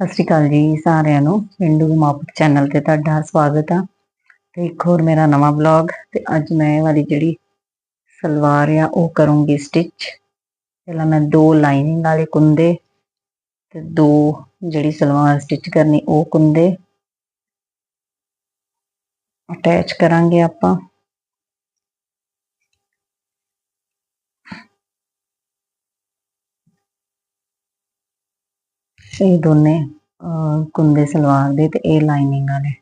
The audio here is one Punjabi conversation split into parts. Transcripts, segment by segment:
ਸਤਿ ਸ਼੍ਰੀ ਅਕਾਲ ਜੀ ਸਾਰਿਆਂ ਨੂੰ। ਪਿੰਡੂ ਮਾਪਕ ਚੈਨਲ ਤੇ ਤੁਹਾਡਾ ਸਵਾਗਤ ਆ। ਤੇ ਇੱਕ ਹੋਰ ਮੇਰਾ ਨਵਾਂ ਬਲੌਗ ਤੇ ਅੱਜ ਮੈਂ ਇਹ ਵਾਲੀ ਜਿਹੜੀ ਸਲਵਾਰ ਆ, ਉਹ ਕਰੂੰਗੀ ਸਟਿਚ ਪਹਿਲਾਂ ਮੈਂ ਦੋ ਲਾਈਨਿੰਗ ਵਾਲੇ ਕੁੰਦੇ ਤੇ ਦੋ ਜਿਹੜੀ ਸਲਵਾਰ ਸਟਿਚ ਕਰਨੀ ਉਹ ਕੁੰਦੇ। ਅਟੈਚ ਕਰਾਂਗੇ ਆਪਾਂ। ਇਹ ਦੋਨੇ ਅਹ, ਕੁੰਦੇ ਸਲਵਾਰ ਦੇ ਤੇ ਇਹ ਲਾਈਨਿੰਗ ਵਾਲੇ।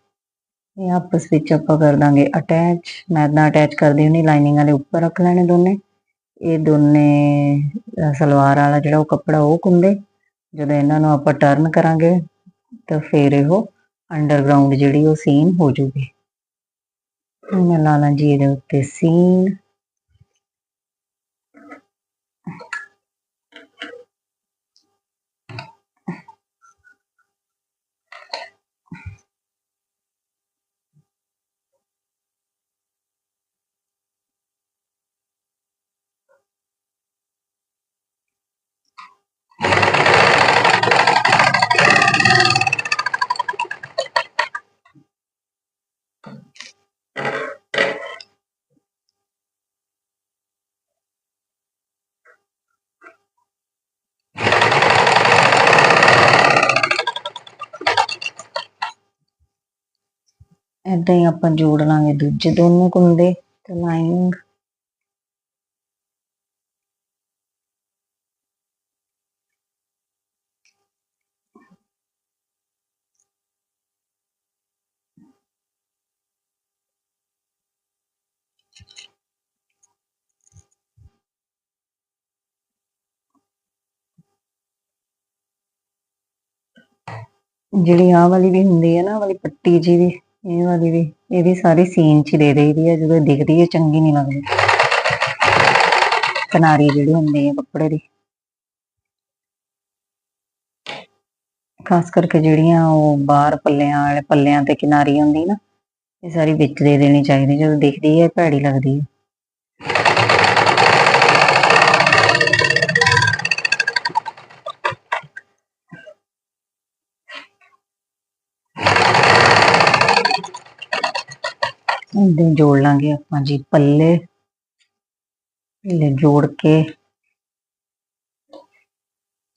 ਇਹ ਆਪਸ ਵਿੱਚ ਆਪਾਂ ਕਰ ਦਾਂਗੇ ਅਟੈਚ ਮੈਂ ਅਟੈਚ ਕਰਦੀ ਹੁੰਦੀ ਲਾਈਨਿੰਗ ਵਾਲੇ ਉੱਪਰ ਰੱਖ ਲੈਣੇ ਦੋਨੇ। ਇਹ ਦੋਨੇ ਸਲਵਾਰ ਵਾਲਾ ਜਿਹੜਾ ਉਹ ਕੱਪੜਾ ਉਹ ਕੁੰਦੇ ਜਦੋਂ ਇਹਨਾਂ ਨੂੰ ਆਪਾਂ ਟਰਨ ਕਰਾਂਗੇ ਤਾਂ ਫੇਰ ਇਹ ਅੰਡਰਗਰਾਉਂਡ ਜਿਹੜੀ ਉਹ ਸੀਨ ਹੋ ਜੂਗੀ। ਮੈਂ ਲਾ ਲਾਂ ਜੀ ਇਹਦੇ ਉੱਤੇ ਸੀਨ ਏਦਾਂ ਹੀ ਆਪਾਂ ਜੋੜ ਲਾਂਗੇ ਦੂਜੇ ਦੋਨੋਂ ਕੁੰਦੇ ਤੇ ਲਾਈਨਿੰਗ। ਜਿਹੜੀ ਆਹ ਵਾਲੀ ਵੀ ਹੁੰਦੀ ਹੈ ਨਾ ਵਾਲੀ ਪੱਟੀ ਜੀ ਵੀ। ਇਹ ਵਾਲੀ ਵੀ, ਇਹ ਸਾਰੀ ਸੀਨ ਚ ਹੀ ਦੇ ਦੇਈਦੀ ਹੈ ਜਦੋਂ ਦਿਖਦੀ ਹੈ ਚੰਗੀ ਨਹੀਂ ਲੱਗਦੀ। ਕਿਨਾਰੀ ਜਿਹੜੀ ਹੁੰਦੀ ਹੈ ਕੱਪੜੇ ਦੀ। ਖਾਸ ਕਰਕੇ ਜਿਹੜੀਆਂ ਉਹ ਬਾਹਰ ਪੱਲਿਆਂ ਵਾਲੇ ਪੱਲਿਆਂ ਤੇ ਕਿਨਾਰੀ ਹੁੰਦੀ ਨਾ, ਇਹ ਸਾਰੀ ਵਿੱਚ ਦੇ ਦੇਣੀ ਚਾਹੀਦੀ, ਜਦੋਂ ਦਿਖਦੀ ਹੈ ਭੈੜੀ ਲੱਗਦੀ ਹੈ ਇਹਦੇ ਜੋੜ ਲਾਂਗੇ ਆਪਾਂ ਜੀ, ਪੱਲੇ। ਪੱਲੇ ਜੋੜ ਕੇ।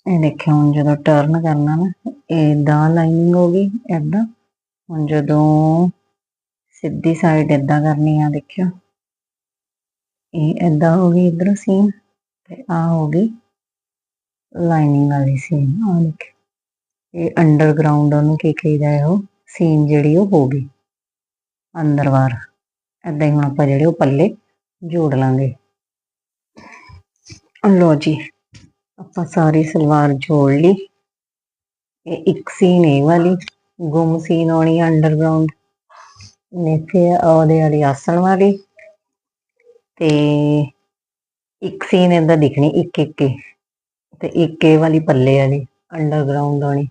ਇਹ ਦੇਖਿਓ, ਹੁਣ ਜਦੋਂ ਟਰਨ ਕਰਨਾ ਨਾ ਏਦਾਂ ਲਾਈਨਿੰਗ ਹੋ ਗਈ, ਏਦਾਂ। ਹੁਣ ਜਦੋਂ ਸਿੱਧੀ ਸਾਈਡ ਏਦਾਂ ਕਰਨੀ ਆ, ਦੇਖਿਓ। ਇਹ ਏਦਾਂ ਹੋ ਗਈ ਇਧਰ ਸੀਨ ਤੇ ਆ ਹੋ ਗਈ ਲਾਈਨਿੰਗ ਵਾਲੀ ਸੀਨ ਆ ਦੇਖਿਓ। ਇਹ ਅੰਡਰਗਰਾਉਂਡ ਉਹਨੂੰ ਕੀ ਕਹੀਦਾ ਹੈ ਉਹ ਸੀਨ ਜਿਹੜੀ ਉਹ ਹੋ ਗਈ। ਅੰਦਰ ਬਾਹਰ ਏਦਾਂ ਹੀ ਹੁਣ ਆਪਾਂ ਜਿਹੜੇ ਉਹ ਪੱਲੇ ਜੋੜ ਲਾਂਗੇ। ਲੋ ਜੀ, ਆਪਾਂ ਸਾਰੀ ਸਲਵਾਰ ਜੋੜ ਲਈ। ਇਹ ਇੱਕ ਸੀਨ ਇਹ ਵਾਲੀ, ਗੁੰਮ ਸੀਨ ਆਉਣੀ ਅੰਡਰਗਰਾਉਂਡ ਨੀਚੇ ਉਹਦੇ ਵਾਲੀ ਆਸਣ ਵਾਲੀ ਤੇ ਇੱਕ ਸੀਨ ਇਹਦਾ ਦਿਖਣੀ ਇੱਕ ਇੱਕ ਹੀ। ਤੇ ਇੱਕ ਇਹ ਵਾਲੀ ਪੱਲੇ ਵਾਲੀ ਅੰਡਰਗਰਾਉਂਡ ਆਉਣੀ।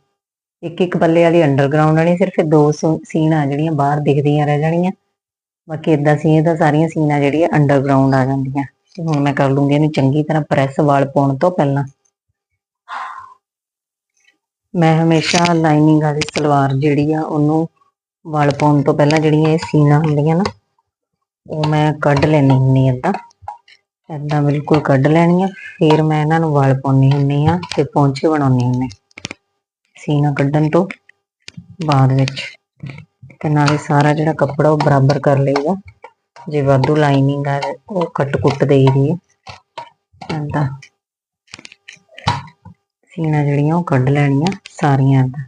ਇੱਕ ਇੱਕ ਪੱਲੇ ਵਾਲੀ ਅੰਡਰਗਰਾਉਂਡ ਵਾਲੀ ਸਿਰਫ ਇਹ ਦੋ ਸੀਨ ਆ ਜਿਹੜੀਆਂ ਬਾਹਰ ਦਿਖਦੀਆਂ ਰਹਿ ਜਾਣੀਆਂ। ਬਾਕੀ ਇਦਾਂ ਸੀ, ਇਹ ਤਾਂ ਸਾਰੀਆਂ ਸੀਨਾਂ ਜਿਹੜੀਆਂ ਅੰਡਰਗਰਾਉਂਡ ਆ ਜਾਂਦੀਆਂ। ਤੇ ਹੁਣ ਮੈਂ ਕਰ ਲੂੰਗੀ ਇਹਨੂੰ ਚੰਗੀ ਤਰ੍ਹਾਂ ਪ੍ਰੈਸ ਵਾਲ ਪਾਉਣ ਤੋਂ ਪਹਿਲਾਂ। ਮੈਂ ਹਮੇਸ਼ਾ ਲਾਈਨਿੰਗ ਵਾਲੀ ਸਲਵਾਰ ਜਿਹੜੀ ਆ, ਉਹਨੂੰ ਵਾਲ ਪਾਉਣ ਤੋਂ ਪਹਿਲਾਂ ਜਿਹੜੀਆਂ ਇਹ ਸੀਨਾਂ ਹੁੰਦੀਆਂ ਨਾ, ਉਹ ਮੈਂ ਕੱਢ ਲੈਣੀ ਹੁੰਦੀ ਏਦਾਂ। ਏਦਾਂ ਬਿਲਕੁਲ ਕੱਢ ਲੈਣੀ ਆ, ਫਿਰ ਮੈਂ ਇਹਨਾਂ ਨੂੰ ਵਾਲ ਪਾਉਣੀ ਹੁੰਦੀ ਆ ਤੇ ਪੌਂਚੇ ਬਣਾਉਣੀ ਹੁੰਦੀ ਸੀਨਾ ਕੱਢਣ ਤੋਂ ਬਾਅਦ ਵਿੱਚ। ਤੇ ਨਾਲੇ ਸਾਰਾ ਜਿਹੜਾ ਕੱਪੜਾ ਉਹ ਬਰਾਬਰ ਕਰ ਲਈਦਾ। ਜੇ ਵਾਧੂ ਲਾਈਨਿੰਗ ਆ, ਉਹ ਕੱਟ ਕੁੱਟ ਦੇਈਦੀ ਹੈ ਏਦਾਂ ਸੀਨਾ ਜਿਹੜੀਆਂ ਉਹ ਕੱਢ ਲੈਣੀਆਂ ਸਾਰੀਆਂ ਏਦਾਂ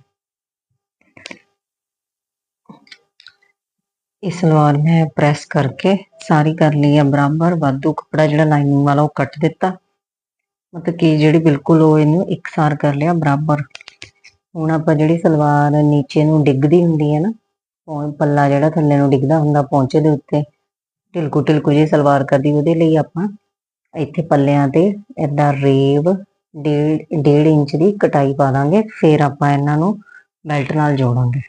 ਇਹ ਸਲਵਾਰ ਮੈਂ ਪ੍ਰੈਸ ਕਰਕੇ ਸਾਰੀ ਕਰ ਲਈ ਆ ਬਰਾਬਰ। ਵਾਧੂ ਕੱਪੜਾ ਜਿਹੜਾ ਲਾਈਨਿੰਗ ਵਾਲਾ ਉਹ ਕੱਟ ਦਿੱਤਾ। ਮਤਲਬ ਕਿ ਜਿਹੜੀ ਬਿਲਕੁਲ ਉਹ ਇਹਨੂੰ ਇਕਸਾਰ ਕਰ ਲਿਆ ਬਰਾਬਰ। ਹੁਣ ਆਪਾਂ ਜਿਹੜੀ ਸਲਵਾਰ ਨੀਚੇ ਨੂੰ ਡਿੱਗਦੀ ਹੁੰਦੀ ਹੈ ਨਾ ਉਹ ਪੱਲਾ ਜਿਹੜਾ ਥੱਲੇ ਨੂੰ ਡਿੱਗਦਾ ਹੁੰਦਾ ਪੌਂਚੇ ਦੇ ਉੱਤੇ, ਢਿਲਕੂ ਢਿਲਕੂ ਜਿਹੀ ਸਲਵਾਰ ਕਰਦੀ ਉਹਦੇ ਲਈ ਆਪਾਂ ਇੱਥੇ ਪੱਲਿਆਂ ਤੇ ਏਦਾਂ ਰੇਵ ਡੇਢ ਡੇਢ ਇੰਚ ਦੀ ਕਟਾਈ ਪਾ ਦਾਂਗੇ, ਫਿਰ ਆਪਾਂ ਇਹਨਾਂ ਨੂੰ ਬੈਲਟ ਨਾਲ ਜੋੜਾਂਗੇ।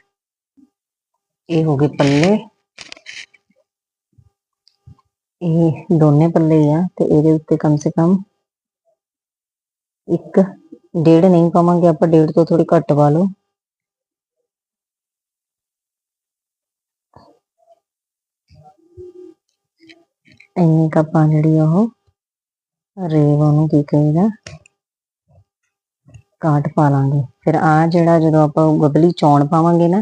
ਇਹ ਹੋ ਗਏ ਪੱਲੇ। ਇਹ ਦੋਨੇ ਪੱਲੇ ਆ ਤੇ ਇਹਦੇ ਉੱਤੇ ਕਮ ਸੇ ਕਮ ਇੱਕ, ਡੇਢ ਨਹੀਂ ਪਾਵਾਂਗੇ ਆਪਾਂ, ਡੇਢ ਤੋਂ ਥੋੜੀ ਘੱਟ ਪਾ ਲਓ। ਇੰਨੀ ਕੁ ਆਪਾਂ ਜਿਹੜੀ ਉਹ ਰੇਵ ਉਹਨੂੰ ਕੀ ਕਹੀਦਾ ਕਾਟ ਪਾ ਲਾਂਗੇ। ਫਿਰ ਆ ਜਿਹੜਾ ਜਦੋਂ ਆਪਾਂ ਗਬਲੀ ਚੌਣ ਪਾਵਾਂਗੇ ਨਾ,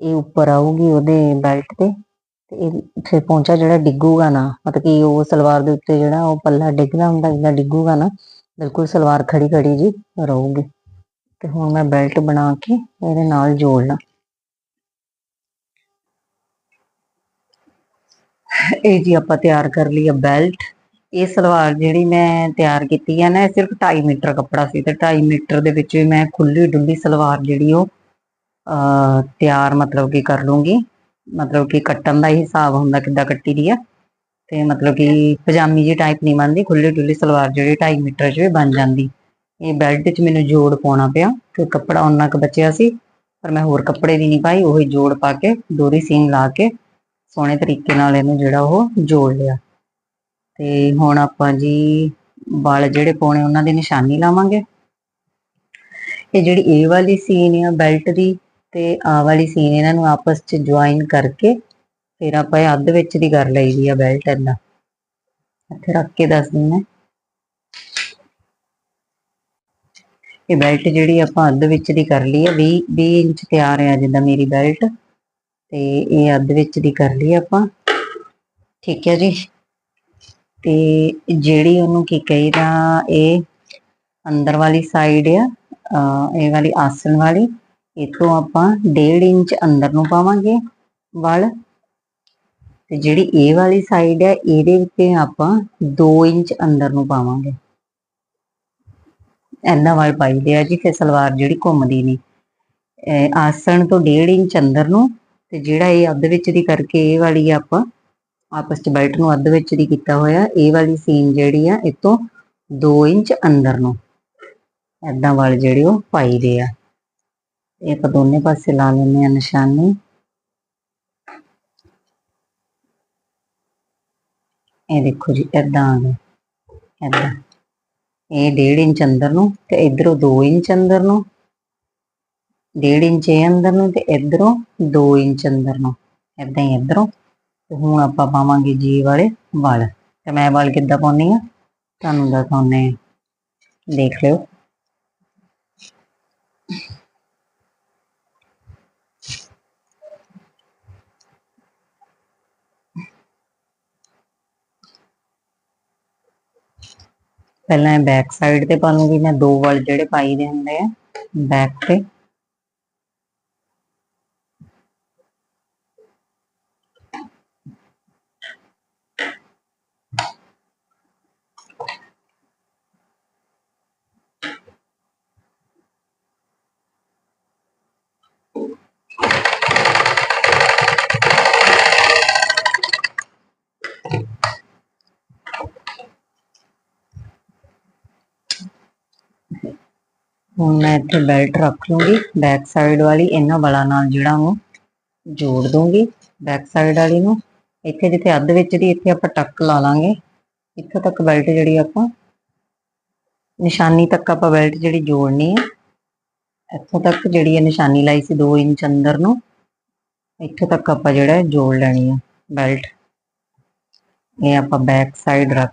ਇਹ ਉੱਪਰ ਆਊਗੀ ਉਹਦੇ ਬੈਲਟ ਤੇ ਤੇ ਇਹ ਫਿਰ ਪਹੁੰਚਾ ਜਿਹੜਾ ਡਿੱਗੂਗਾ ਨਾ, ਮਤਲਬ ਕਿ ਉਹ ਸਲਵਾਰ ਦੇ ਉੱਤੇ ਜਿਹੜਾ ਉਹ ਪੱਲਾ ਡਿੱਗਦਾ ਹੁੰਦਾ, ਜਿੱਦਾਂ ਡਿੱਗੂਗਾ ਨਾ, ਬਿਲਕੁਲ ਸਲਵਾਰ ਖੜੀ ਖੜੀ ਜੀ ਰਹੂਗੀ। ਤੇ ਹੁਣ ਮੈਂ ਬੈਲਟ ਬਣਾ ਕੇ ਇਹਦੇ ਨਾਲ ਜੋੜ ਲਾਂ ਇਹ ਜੀ ਆਪਾਂ ਤਿਆਰ ਕਰ ਲਈ ਆ ਬੈਲਟ। ਇਹ ਸਲਵਾਰ ਜਿਹੜੀ ਮੈਂ ਤਿਆਰ ਕੀਤੀ ਹੈ ਨਾ, ਇਹ ਸਿਰਫ 2.5 ਮੀਟਰ ਕੱਪੜਾ ਸੀ ਤੇ 2.5 ਮੀਟਰ ਦੇ ਵਿੱਚ ਵੀ ਮੈਂ ਖੁੱਲੀ ਡੁੱਲੀ ਸਲਵਾਰ ਜਿਹੜੀ ਉਹ, ਅਹ, ਤਿਆਰ ਮਤਲਬ ਕਿ ਕਰ ਲੂੰਗੀ। ਮਤਲਬ ਕਿ ਕੱਟਣ ਦਾ ਹੀ ਹਿਸਾਬ ਹੁੰਦਾ ਕਿੱਦਾਂ ਕੱਟੀ ਦੀ ਆ। ਤੇ ਮਤਲਬ ਕਿ ਪਜਾਮੀ ਜੀ ਟਾਈਪ ਨਹੀਂ ਬਣਦੀ ਖੁੱਲੀ ਡੁੱਲੀ ਸਲਵਾਰ ਜਿਹੜੀ 2.5 ਮੀਟਰ 'ਚ ਵੀ ਬਣ ਜਾਂਦੀ। ਇਹ ਬੈਲਟ 'ਚ ਮੈਨੂੰ ਜੋੜ ਪਾਉਣਾ ਪਿਆ, ਕਿ ਕੱਪੜਾ ਉਹਨਾਂ ਕੁ ਬਚਿਆ ਸੀ, ਪਰ ਮੈਂ ਹੋਰ ਕੱਪੜੇ ਦੀ ਨਹੀਂ ਪਾਈ, ਉਹੀ ਜੋੜ ਪਾ ਕੇ ਦੋਰੀ ਸੀਨ ਲਾ ਕੇ ਸੋਹਣੇ ਤਰੀਕੇ ਨਾਲ ਇਹਨੂੰ ਜਿਹੜਾ ਉਹ ਜੋੜ ਲਿਆ। ਤੇ ਹੁਣ ਆਪਾਂ ਜੀ ਵਾਲ ਜਿਹੜੇ ਪਾਉਣੇ, ਉਹਨਾਂ ਦੀ ਨਿਸ਼ਾਨੀ ਲਾਵਾਂਗੇ। ਇਹ ਜਿਹੜੀ ਇਹ ਵਾਲੀ ਸੀਨ ਆ ਬੈਲਟ ਦੀ ਤੇ ਆ ਵਾਲੀ ਸੀਨ ਇਹਨਾਂ ਨੂੰ ਆਪਸ ਚ ਜੁਆਇਨ ਕਰਕੇ ਫਿਰ ਆਪਾਂ ਇਹ ਅੱਧ ਵਿੱਚ ਦੀ ਕਰ ਲਈ ਲਈਦੀ ਆ ਬੈਲਟ ਏਦਾਂ ਇੱਥੇ ਰੱਖ ਕੇ ਦੱਸ ਦਿੰਦਾ ਇਹ ਬੈਲਟ ਜਿਹੜੀ ਆਪਾਂ ਅੱਧ ਵਿੱਚ ਦੀ ਕਰ ਲਈ ਆ 20 20 ਇੰਚ ਤਿਆਰ ਆ ਜਿੱਦਾਂ ਮੇਰੀ ਬੈਲਟ। ਤੇ ਇਹ ਅੱਧ ਵਿੱਚ ਦੀ ਕਰ ਲਈ ਆਪਾਂ। ਠੀਕ ਹੈ ਜੀ। ਤੇ ਜਿਹੜੀ ਉਹਨੂੰ ਕੀ ਕਹੀਦਾ ਇਹ ਅੰਦਰ ਵਾਲੀ ਸਾਈਡ ਆ ਇਹ ਵਾਲੀ ਆਸਣ ਵਾਲੀ ਇਤੋਂ ਆਪਾਂ 1.5 ਇੰਚ ਅੰਦਰ ਨੂੰ ਪਾਵਾਂਗੇ ਵਲ। ਤੇ ਜਿਹੜੀ ਇਹ ਵਾਲੀ ਸਾਈਡ ਆ, ਇਹਦੇ ਉੱਤੇ ਆਪਾਂ 2 ਇੰਚ ਅੰਦਰ ਨੂੰ ਪਾਵਾਂਗੇ। ਇੰਨਾ ਵਾਲ ਪਾਈਦੇ ਆ ਜੀ, ਫਿਰ ਸਲਵਾਰ ਜਿਹੜੀ ਘੁੰਮਦੀ ਨਹੀਂ। ਇਹ ਆਸਣ ਤੋਂ 1.5 ਇੰਚ ਅੰਦਰ ਨੂੰ ਤੇ ਜਿਹੜਾ ਇਹ ਅੱਧ ਵਿੱਚ ਦੀ ਕਰਕੇ ਇਹ ਵਾਲੀ ਆਪਾਂ ਆਪਸ ਚ ਬੈਲਟ ਨੂੰ ਅੱਧ ਵਿੱਚ ਦੀ ਕੀਤਾ ਹੋਇਆ, ਇਹ ਵਾਲੀ ਸੀਨ ਜਿਹੜੀ ਆ ਇਹ ਤੋਂ 2 ਇੰਚ ਅੰਦਰ ਨੂੰ ਐਦਾਂ ਵਾਲ ਜਿਹੜੇ ਉਹ ਪਾਈ ਦੇ ਆ। ਇਹ ਆਪਾਂ ਦੋਨੇ ਪਾਸੇ ਲਾ ਲੈਂਦੇ ਆ ਨਿਸ਼ਾਨੀ। ਇਹ ਦੇਖੋ ਜੀ ਐਦਾਂ ਆ ਗਿਆ ਐਦਾਂ ਇਹ 1.5 ਇੰਚ ਅੰਦਰ ਨੂੰ ਤੇ ਇਧਰੋਂ 2 ਇੰਚ ਅੰਦਰ ਨੂੰ ਡੇਢ ਇੰਚ ਇਹ ਅੰਦਰ ਨੂੰ ਤੇ ਇਧਰੋਂ 2 ਇੰਚ ਅੰਦਰ ਨੂੰ। ਐਦਾਂ ਹੀ ਇਧਰੋਂ। ਤੇ ਹੁਣ ਆਪਾਂ ਪਾਵਾਂਗੇ ਜੀ ਵਾਲੇ ਵਾਲ। ਤੇ ਮੈਂ ਵਾਲ ਕਿੱਦਾਂ ਪਾਉਣੀ ਆ ਤੁਹਾਨੂੰ ਦਿਖਾਉਣੇ ਆ ਦੇਖ ਲਿਓ। ਪਹਿਲਾਂ ਬੈਕ ਸਾਈਡ ਤੇ ਪਾ ਲੂੰਗੀ। ਮੈਂ ਦੋ ਵਾਲ ਜਿਹੜੇ ਪਾਈ ਦੇ ਹੁੰਦੇ ਆ ਬੈਕ ਤੇ। ਹੁਣ ਮੈਂ ਇੱਥੇ ਬੈਲਟ ਰੱਖ ਲੂੰਗੀ। ਬੈਕ ਸਾਈਡ ਵਾਲੀ ਇਹਨਾਂ ਵਾਲਾਂ ਨਾਲ ਜਿਹੜਾ ਉਹ ਜੋੜ ਦੂੰਗੀ। ਬੈਕ ਸਾਈਡ ਵਾਲੀ ਨੂੰ ਇੱਥੇ ਜਿੱਥੇ ਅੱਧ ਵਿੱਚ ਦੀ ਇੱਥੇ ਆਪਾਂ ਟੱਕ ਲਾ ਲਾਂਗੇ। ਇੱਥੋਂ ਤੱਕ ਬੈਲਟ ਜਿਹੜੀ ਆਪਾਂ ਨਿਸ਼ਾਨੀ ਤੱਕ ਆਪਾਂ ਬੈਲਟ ਜਿਹੜੀ ਜੋੜਨੀ ਹੈ ਇੱਥੋਂ ਤੱਕ ਜਿਹੜੀ ਇਹ ਨਿਸ਼ਾਨੀ ਲਾਈ ਸੀ 2 ਇੰਚ ਅੰਦਰ ਨੂੰ, ਇੱਥੋਂ ਤੱਕ ਆਪਾਂ ਜਿਹੜਾ ਜੋੜ ਲੈਣੀ ਹੈ ਬੈਲਟ ਇਹ ਆਪਾਂ ਬੈਕ ਸਾਈਡ ਰੱਖ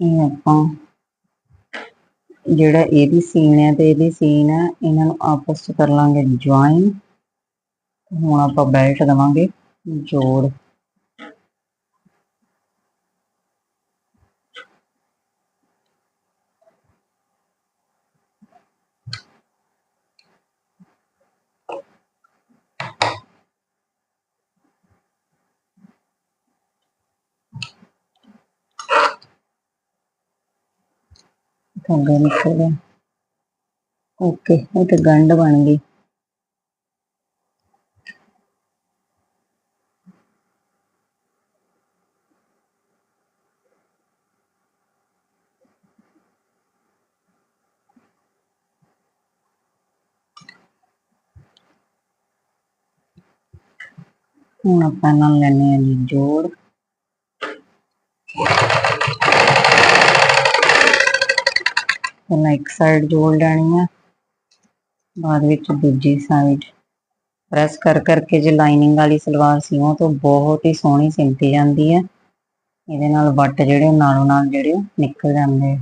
ਇਹ ਆਪਾਂ ਜਿਹੜਾ ਇਹਦੀ ਸੀਨ ਹੈ ਤੇ ਇਹਦੀ ਸੀਨ ਹੈ ਇਹਨਾਂ ਨੂੰ ਆਪਸ ਚ ਕਰ ਲਾਂਗੇ ਜੁਆਇਨ ਹੁਣ ਆਪਾਂ ਬੈਲਟ ਦਵਾਂਗੇ ਜੋੜ। ਧਾਗਾ ਨਿਕਲ ਗਿਆ ਓਕੇ ਇਹ ਤੇ ਗੰਢ ਬਣ ਗਈ ਹੁਣ ਆਪਾਂ ਨਾਲ ਲੈਣੇ ਆ ਜੀ ਜੋੜ ਪਹਿਲਾਂ ਇੱਕ ਸਾਈਡ ਜੋੜ ਲੈਣੀ ਆ। ਬਾਅਦ ਵਿੱਚ ਦੂਜੀ ਸਾਈਡ ਪ੍ਰੈਸ ਕਰ ਕਰਕੇ ਜੇ ਲਾਈਨਿੰਗ ਵਾਲੀ ਸਲਵਾਰ ਸੀਓ ਤਾਂ ਬਹੁਤ ਹੀ ਸੋਹਣੀ ਸਿੰਪੀ ਜਾਂਦੀ ਹੈ ਇਹਦੇ ਨਾਲ ਵੱਟ ਜਿਹੜੇ ਨਾਲੋਂ ਨਾਲ ਜਿਹੜੇ ਨਿਕਲ ਜਾਂਦੇ ਆ।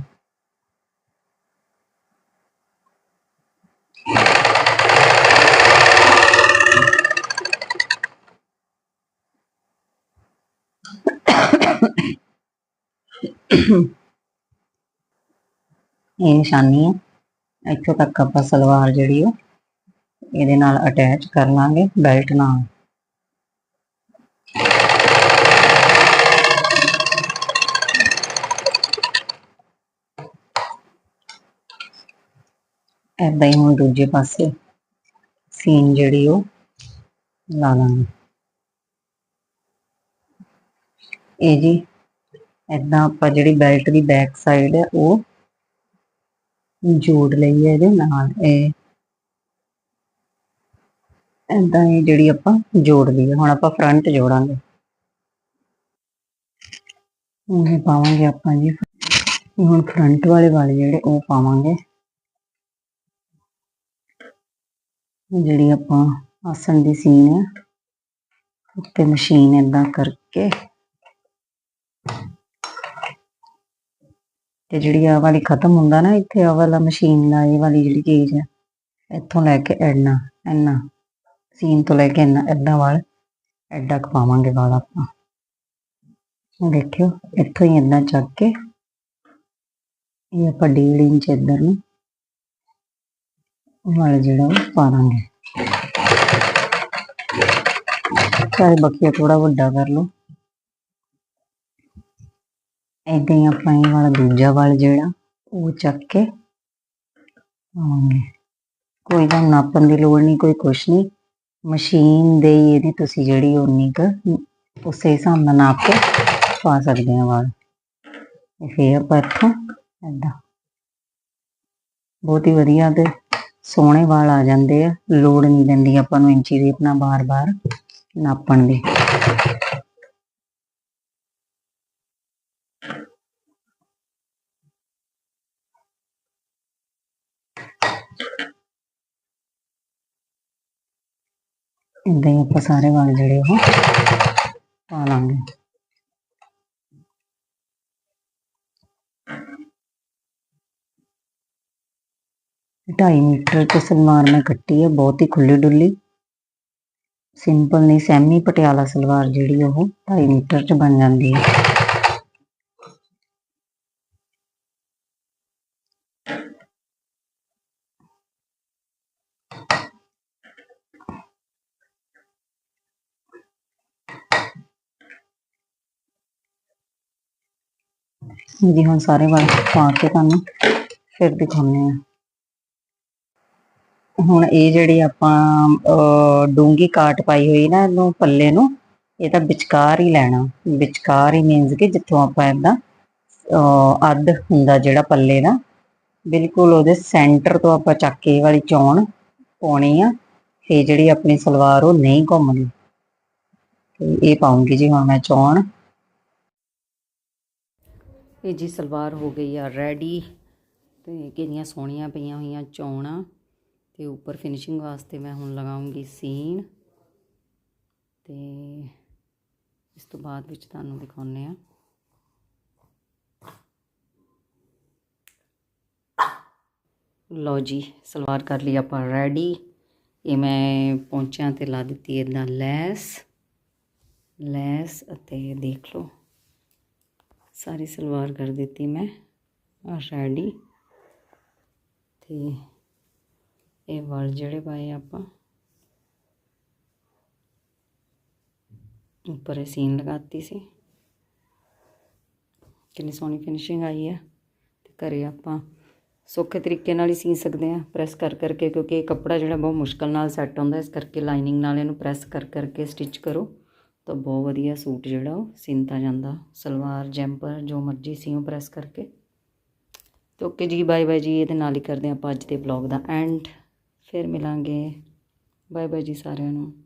ਇਹ ਨਿਸ਼ਾਨੀ ਹੈ। ਇੱਥੋਂ ਤੱਕ ਆਪਾਂ ਸਲਵਾਰ ਜਿਹੜੀ ਉਹ, ਇਹਦੇ ਨਾਲ ਅਟੈਚ ਕਰ ਲਾਂਗੇ ਬੈਲਟ ਨਾਲ। ਏਦਾਂ ਹੀ ਹੁਣ ਦੂਜੇ ਪਾਸੇ ਸੀਨ ਜਿਹੜੀ ਉਹ ਲਾ ਲਾਂਗੇ। ਇਹ ਜੀ, ਏਦਾਂ ਆਪਾਂ ਜਿਹੜੀ ਬੈਲਟ ਦੀ ਬੈਕ ਸਾਈਡ ਹੈ, ਉਹ ਜੋੜ ਲਈ ਇਹਦੇ ਨਾਲ, ਇਹ ਏਦਾਂ ਇਹ ਜਿਹੜੀ ਆਪਾਂ ਜੋੜ ਲਈ ਹੈ ਹੁਣ ਆਪਾਂ ਫਰੰਟ ਜੋੜਾਂਗੇ। ਹੁਣ ਪਾਵਾਂਗੇ ਆਪਾਂ ਜੀ। ਹੁਣ ਫਰੰਟ ਵਾਲੇ ਵਾਲੇ ਜਿਹੜੇ ਉਹ ਪਾਵਾਂਗੇ। ਜਿਹੜੀ ਆਪਾਂ ਆਸਣ ਦੀ ਸੀਨ ਹੈ ਉੱਤੇ ਮਸ਼ੀਨ ਏਦਾਂ ਕਰਕੇ। ਤੇ ਜਿਹੜੀ ਆ ਵਾਲੀ ਖਤਮ ਹੁੰਦਾ ਨਾ ਇੱਥੇ ਆ ਵਾਲਾ ਮਸ਼ੀਨ ਦਾ ਇਹ ਵਾਲੀ ਜਿਹੜੀ ਚੀਜ਼ ਹੈ, ਇੱਥੋਂ ਲੈ ਕੇ ਐਨਾ ਐਨਾ ਸੀਨ ਤੋਂ ਲੈ ਕੇ ਐਨਾ ਐਦਾਂ ਵਾਲ ਐਡਾ ਕੁ ਵਾਲ ਆਪਾਂ। ਦੇਖਿਓ, ਇੱਥੋਂ ਹੀ ਏਦਾਂ ਚੱਕ ਕੇ, ਇਹ ਆਪਾਂ ਡੇਢ ਇੰਚ ਇੱਧਰ ਨੂੰ ਵਾਲ ਜਿਹੜਾ ਉਹ ਪਾ ਦਾਂਗੇ ਚਾਹੇ ਬਕੀਆ ਥੋੜਾ ਵੱਡਾ ਕਰ ਲਓ। ਏਦਾਂ ਹੀ ਆਪਾਂ ਇਹ ਵਾਲਾ ਦੂਜਾ ਵਾਲ ਜਿਹੜਾ, ਉਹ ਚੱਕ ਕੇ ਪਾਵਾਂਗੇ। ਕੋਈ ਤਾਂ ਨਾਪਣ ਦੀ ਲੋੜ ਨਹੀਂ, ਕੋਈ ਕੁਛ ਨਹੀਂ। ਮਸ਼ੀਨ ਦੇ ਹੀ ਇਹਦੀ ਤੁਸੀਂ ਜਿਹੜੀ ਉਨੀ ਕੁ ਉਸੇ ਹਿਸਾਬ ਨਾਲ ਨਾਪ ਕੇ ਪਾ ਸਕਦੇ ਆ ਵਾਲ। ਫੇਰ ਆਪਾਂ ਇੱਥੋਂ ਏਦਾਂ। ਬਹੁਤ ਹੀ ਵਧੀਆ ਤੇ ਸੋਹਣੇ ਵਾਲ ਆ ਜਾਂਦੇ ਆ। ਲੋੜ ਨਹੀਂ ਪੈਂਦੀ ਆਪਾਂ ਨੂੰ ਇੰਚੀ ਰੇਪ ਨਾਲ ਬਾਰ-ਬਾਰ ਨਾਪਣ ਦੀ। ਏਦਾਂ ਹੀ ਆਪਾਂ ਸਾਰੇ ਵਾਲ ਜਿਹੜੇ ਉਹ ਪਾ ਲਾਂਗੇ। ਢਾਈ ਮੀਟਰ ਤੇ ਸਲਵਾਰ ਮੈਂ ਕੱਟੀ ਹੈ ਬਹੁਤ ਹੀ ਖੁੱਲੀ ਡੁੱਲੀ। ਸਿੰਪਲ ਨਹੀਂ, ਸੈਮੀ ਪਟਿਆਲਾ ਸਲਵਾਰ ਜਿਹੜੀ ਉਹ ਢਾਈ ਮੀਟਰ ਚ ਬਣ ਜਾਂਦੀ ਹੈ ਜੀ ਹੁਣ ਸਾਰੇ ਵਾਲ ਪਾ ਕੇ ਤੁਹਾਨੂੰ ਫਿਰ ਦਿਖਾਉਂਦੇ ਆ ਹੁਣ ਇਹ ਜਿਹੜੀ ਆਪਾਂ ਡੂੰਗੀ ਕਾਟ ਪਾਈ ਹੋਈ ਨਾ ਇਹਨੂੰ ਪੱਲੇ ਨੂੰ, ਇਹ ਤਾਂ ਵਿਚਕਾਰ ਹੀ ਲੈਣਾ। ਵਿਚਕਾਰ ਹੀ ਮੀਨਸ ਕਿ ਜਿੱਥੋਂ ਆਪਾਂ ਇਹਦਾ ਅੱਧ ਹੁੰਦਾ ਜਿਹੜਾ ਪੱਲੇ ਦਾ, ਬਿਲਕੁਲ ਉਹਦੇ ਸੈਂਟਰ ਤੋਂ ਆਪਾਂ ਚੱਕ ਕੇ ਵਾਲੀ ਚੌਣ ਪਾਉਣੀ ਆ ਫੇ ਜਿਹੜੀ ਆਪਣੀ ਸਲਵਾਰ ਉਹ ਨਹੀਂ ਘੁੰਮਣੀ ਤੇ ਇਹ ਪਾਉਂਗੀ ਜੀ ਹੁਣ ਮੈਂ ਚੌਣ। ਇਹ ਜੀ ਸਲਵਾਰ ਹੋ ਗਈ ਆ ਰੈਡੀ ਤੇ ਕਿੰਨੀਆਂ ਸੋਹਣੀਆਂ ਪਈਆਂ ਹੋਈਆਂ ਚੌਣਾ ਤੇ ਉੱਪਰ ਫਿਨਿਸ਼ਿੰਗ ਵਾਸਤੇ ਮੈਂ ਹੁਣ ਲਗਾਉਂਗੀ ਸੀਨ ਤੇ ਇਸ ਤੋਂ ਬਾਅਦ ਵਿੱਚ ਤੁਹਾਨੂੰ ਦਿਖਾਉਨੇ ਆ ਲਓ ਜੀ, ਸਲਵਾਰ ਕਰ ਲਈ ਆਪਾਂ ਰੈਡੀ। ਇਹ ਮੈਂ ਪੌਂਚਿਆਂ ਤੇ ਲਾ ਦਿੱਤੀ ਇਹਦਾ ਲੈਸ ਲੈਸ ਅਤੇ ਦੇਖ ਲਓ। ਸਾਰੀ ਸਲਵਾਰ ਕਰ ਦਿੱਤੀ ਮੈਂ ਆ ਰੈਡੀ ਤੇ ਇਹ ਵਾਲ ਜਿਹੜੇ ਪਾਏ ਆਪਾਂ, ਉੱਪਰ ਇਹ ਸੀਨ ਲਗਾਤੀ ਸੀ। ਕਿੰਨੀ ਸੋਹਣੀ ਫਿਨਿਸ਼ਿੰਗ ਆਈ ਹੈ ਤੇ ਘਰੇ ਆਪਾਂ ਸੌਖੇ ਤਰੀਕੇ ਨਾਲ ਹੀ ਸੀ ਸਕਦੇ ਆ ਪ੍ਰੈਸ ਕਰ ਕਰਕੇ, ਕਿਉਂਕਿ ਇਹ ਕੱਪੜਾ ਜਿਹੜਾ ਬਹੁਤ ਮੁਸ਼ਕਲ ਨਾਲ ਸੈੱਟ ਹੁੰਦਾ, ਇਸ ਕਰਕੇ ਲਾਈਨਿੰਗ ਨਾਲ ਇਹਨੂੰ ਪ੍ਰੈਸ ਕਰ ਕਰਕੇ ਸਟਿਚ ਕਰੋ। ਤਾਂ ਬਹੁਤ ਵਧੀਆ ਸੂਟ ਜਿਹੜਾ ਉਹ ਸਿੰਤਾ ਜਾਂਦਾ। ਸਲਵਾਰ, ਜੈਂਪਰ, ਜੋ ਮਰਜ਼ੀ ਸੀਓ ਪ੍ਰੈਸ ਕਰਕੇ। ਤੇ ਓਕੇ ਜੀ ਬਾਏ ਬਾਏ ਜੀ, ਇਹਦੇ ਨਾਲ ਹੀ ਕਰਦੇ ਆਪਾਂ ਅੱਜ ਦੇ ਵਲੌਗ ਦਾ ਐਂਡ ਫਿਰ ਮਿਲਾਂਗੇ। ਬਾਏ ਬਾਏ ਜੀ ਸਾਰਿਆਂ ਨੂੰ।